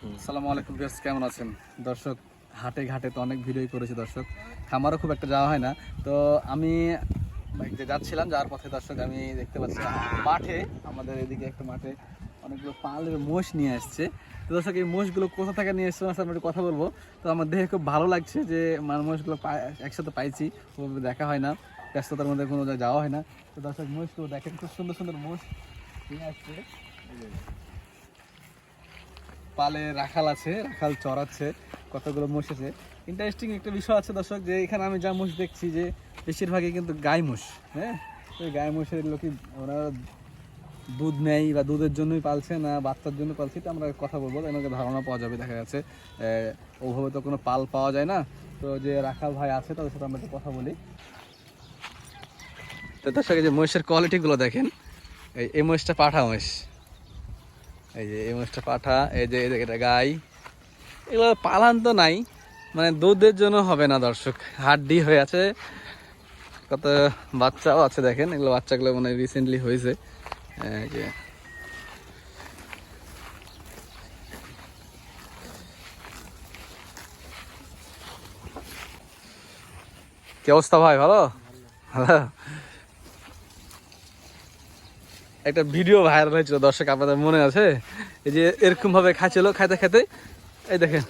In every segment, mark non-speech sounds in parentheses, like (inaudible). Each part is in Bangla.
আসসালামু আলাইকুম ভিউয়ার্স, কেমন আছেন? দর্শক, হাটে ঘাটে তো অনেক ভিডিওই করেছি দর্শক। খামারও খুব একটা যাওয়া হয় না। তো আমি যে যাচ্ছিলাম, যাওয়ার পথে দর্শক, আমি দেখতে পাচ্ছি মাঠে, আমাদের এদিকে একটা মাঠে অনেকগুলো পালের মোষ নিয়ে আসছে। তো দর্শক, এই মোষগুলো কোথা থেকে নিয়ে এসছে? আমরা একটু কথা বলব। তো আমার দেখে খুব ভালো লাগছে যে মানে মোষগুলো একসাথে পাইছি, ওভাবে দেখা হয় না, ব্যস্ততার মধ্যে কোনো যাওয়া হয় না। তো দর্শক, মোষগুলো দেখেন, খুব সুন্দর সুন্দর মোষ নিয়ে আসছে। পালে রাখাল আছে, রাখাল চড়াচ্ছে, কতগুলো মোষ আছে। ইন্টারেস্টিং একটা বিষয় আছে দর্শক, যে এখানে আমি যা মোষ দেখছি যে বেশিরভাগই কিন্তু গাই মোষ হ্যাঁ? ওই গাই মোষের লোকই ওরা দুধ নেয় বা দুধের জন্যই পালছে না বাচ্চার জন্য পালছে, এটা আমরা কথা বলব এনাকে ধারণা পাওয়া যাবে, দেখা যাচ্ছে। ওভাবে তো কোনো পাল পাওয়া যায় না। তো যে রাখাল ভাই আছে, তাদের সাথে আমরা একটু কথা বলি। তো দর্শক যে মহিষের কোয়ালিটিগুলো দেখেন, এই মহিষটা পাঠা মহিষ এই যে, এই মাছটা পাঠা, এই যে, এই এটা গাই। এগুলো পালান তো নাই মানে দুধের জন্য হবে না দর্শক, হাড্ডি হয়ে আছে। কত বাচ্চাও আছে দেখেন, এগুলো বাচ্চাগুলো মানে রিসেন্টলি হয়েছে। যে। কি অবস্থা ভাই, ভালো? ভালো। একটা ভিডিও ভাইরাল হয়েছিল দর্শক আপনাদের মনে আছে? এই যে এরকম ভাবে খাচ্ছিল খাইতে খাইতে এই দেখেন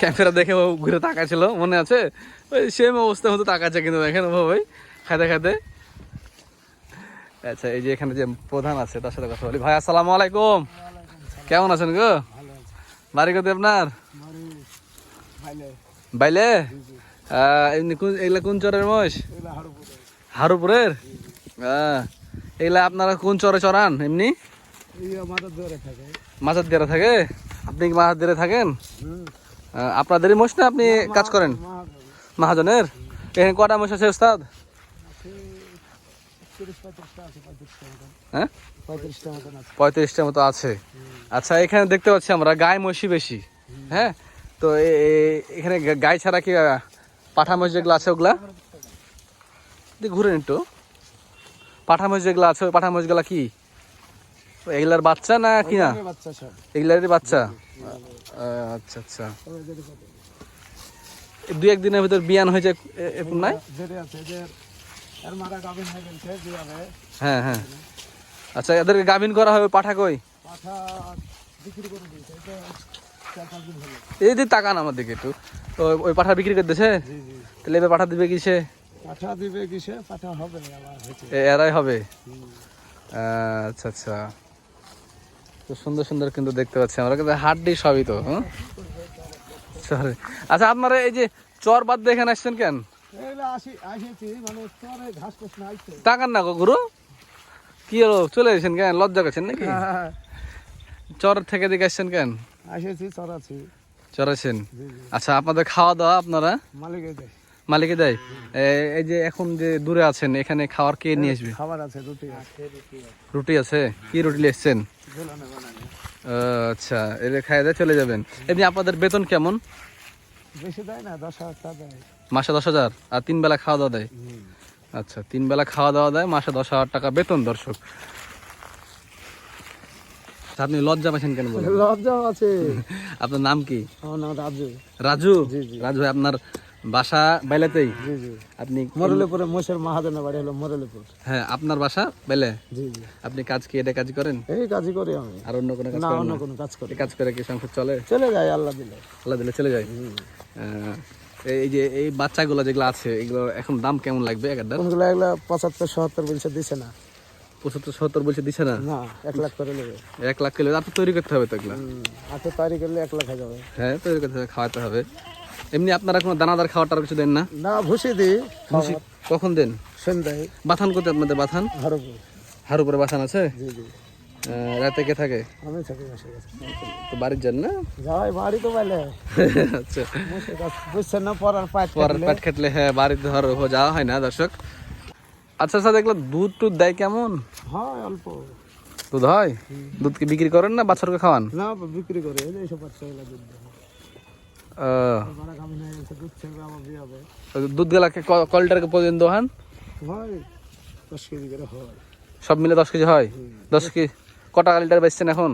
ক্যামেরা দেখে ও ঘুরে তাকাছিল মনে আছে? ওই সেম অবস্থা মতো তাকাচ্ছে কিন্তু দেখেন ওভাবে খাইতে খাইতে। আচ্ছা এই যে এখানে যে প্রধান আছে তার সাথে কথা বলি। ভাই আসসালামু আলাইকুম। কেমন আছেন গো? বাড়ি কোথায় আপনার? বাইলে? এমনি কোন এগুলা কোন চরের মোষ হারুপুরের? আহ, এগুলা আপনারা কোন চরে চড়ান এমনি? মাছের দেরে থাকে। আপনি কি মাছের দেরে থাকেন? আপনাদেরই মোষ না আপনি কাজ করেন? মহাজনের? এখানে কটা মোষ আছে ওস্তাদ হ্যাঁ? পঁয়ত্রিশটার মতো আছে। আচ্ছা এখানে দেখতে পাচ্ছি আমরা গায়ে মহিষই বেশি হ্যাঁ? তো এখানে গা- গাই ছাড়া কি পাঠা মহিষ যেগুলো আছে ওগুলা? ঘুরেন একটু। পাঠা মাছ যেগুলো আছে ওই পাঠা মহিষগুলা কি এগুলার বাচ্চা না কি না? এগুলারই বাচ্চা? আচ্ছা আচ্ছা। দু একদিনের ভিতর বিয়ান হয়েছে এ- এরকম নাই? হ্যাঁ হ্যাঁ আচ্ছা এদেরকে গাভিন করা হবে পাঠা কই? এই দিকে তাকান আমার দিকে একটু। তো ওই- ওই পাঠা বিক্রি করে দিয়েছে? তাহলে এবার পাঠা দিবে কিসে? পাঠা দিবে কিসে? পাঠা হবে এরাই হবে? আচ্ছা আচ্ছা। তো সুন্দর সুন্দর কিন্তু দেখতে পাচ্ছি আমরা কিন্তু হাড্ডি সবই তো হ্যাঁ Sorry. আচ্ছা আপনারা এই যে চর বাদ দিয়ে এখানে আসছেন কেন? আসেছি মানে চরে না তাকান না গো গুরু? কি হলো চলে এসেছেন কেন? লজ্জা করছেন নাকি? চর থেকে দিকে আসছেন কেন? আসেছি চরাছি চড়াইছেন জি জি। আচ্ছা আপনাদের খাওয়া দাওয়া আপনারা মালিক মালিকে দেয়? এই যে এখন যে দূরে আছেন এখানে খাওয়ার কে নিয়ে আসবে? খাবার আছে রুটি আছে। রুটি আছে? কি রুটি এসছেন আচ্ছা এটা খাই দিয়ে চলে যাবেন। এমনি আপনাদের বেতন কেমন? বেশি দেয় না দশ হাজার টাকা দেয়। মাসে দশ হাজার? আর তিন বেলা খাওয়া দাওয়া দেয়? আচ্ছা তিন বেলা খাওয়া দাওয়া দেয় মাসে দশ হাজার টাকা বেতন দর্শক। আচ্ছা, আপনি লজ্জা পাচ্ছেন কেন বলেন? লজ্জা আছে। (laughs) আপনার নাম কি? আমার নাম রাজু। রাজু। রাজু ভাই আপনার বাসা বাইলাতেই জি জি। আপনি মরলেপুরে মোশের মহাজনের বাড়ি হলো মরলেপুর। হ্যাঁ আপনার বাসা বেলে? জি জি। আপনি কাজ কি এটা কাজ করেন? এই কাজই করি আমি। আর অন্য কোনো কাজ না অন্য কোনো কাজ করি এই কাজ করে কি সংসার চলে? চলে যায় আল্লাহ দিলে। আল্লাহ দিলে চলে যায়? এই যে এই বাচ্চাগুলো যেগুলো আছে এগুলো এখন দাম কেমন লাগবে কোনগুলো এগুলো পঁচাত্তর সত্তর বলছে দিছে না। পঁচাত্তর সত্তর বলছে দিছে না? না এক লাখ করে নেবে। এক লাখ কিলো আপনি তৈরি করতে হবে তো এগুলো। তারিখ করলে এক লাখ হয়ে যাবে। হ্যাঁ তৈরি করতে হবে খাওয়াতে হবে। এমনি আপনারা কোনো দানাদার খাওয়াটা আর কিছু দেন না? না ভুসি দিই ভুসি কখন দেন? সন্ধ্যায়। বাথান করতে আপনাদের বাথান? হরপুর হার উপরে বাথান আছে? জি জি। রাতে কে থাকে? আমি থাকি তো বাড়ির যান না? যাই বাড়ি তো পাইলে আচ্ছা। বুঝছেন না পড়ার পাঁচ পরের পেট খেটলে হ্যাঁ বাড়িতে ধর যাওয়া হয় না দর্শক। আচ্ছা আচ্ছা দেখল দুধ টুধ দেয় কেমন? হয় অল্প। দুধ হয়? দুধ কি বিক্রি করেন না বাছরকে খাওয়ান? না বিক্রি করে এই যে এইসব বাচ্চা দুধ দেয় আহ, বড় কামি নিয়ে গেছে দুধ হবে কলটারকে পর্যন্ত হান সব মিলে দশ কেজি হয়? দশ কেজি কটা লিটার বেচছেন এখন?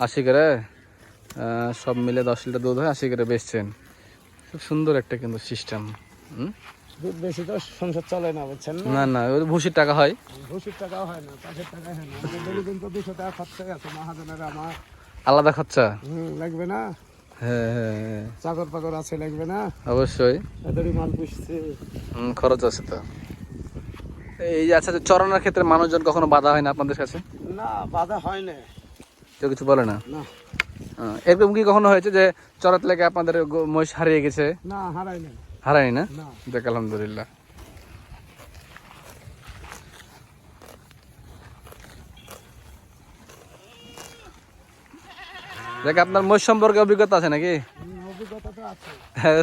আশি করে। সব মিলে দশ লিটার দুধ হয় আশি করে বেচছেন। খুব সুন্দর একটা কিন্তু সিস্টেম দুধ বেশি তো সংসার চলে না বুঝছেন না? না ওই ভুসির টাকা হয়। টাকাও হয় না টাকা হয় না। দুশো টাকা খরচা আছে মহাজনের আমার আলাদা খরচা? লাগবে না? হ্যাঁ হ্যাঁ হ্যাঁ। চাকর পাকর আছে লাগবে না? অবশ্যই। মাল পুষছে। হুম, খরচ আছে তো। এই যে আচ্ছা চরানোর ক্ষেত্রে মানুষজন কখনো বাধা হয় না আপনাদের কাছে? না বাধা হয় না। কেউ কিছু বলে না? না। এরকম কি কখনো হয়েছে যে চরাত লেগে আপনাদের মহিষ হারিয়ে গেছে? না হারাই না হারায়নি না? না। দেখ আলহামদুলিল্লাহ। দেখ আপনার মোষ সম্পর্কে অভিজ্ঞতা আছে নাকি? হ্যাঁ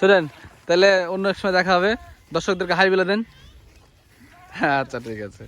শুনেন, তাহলে অন্য এক সময় দেখা হবে। দর্শকদেরকে হাই বলে দেন। হ্যাঁ আচ্ছা ঠিক আছে।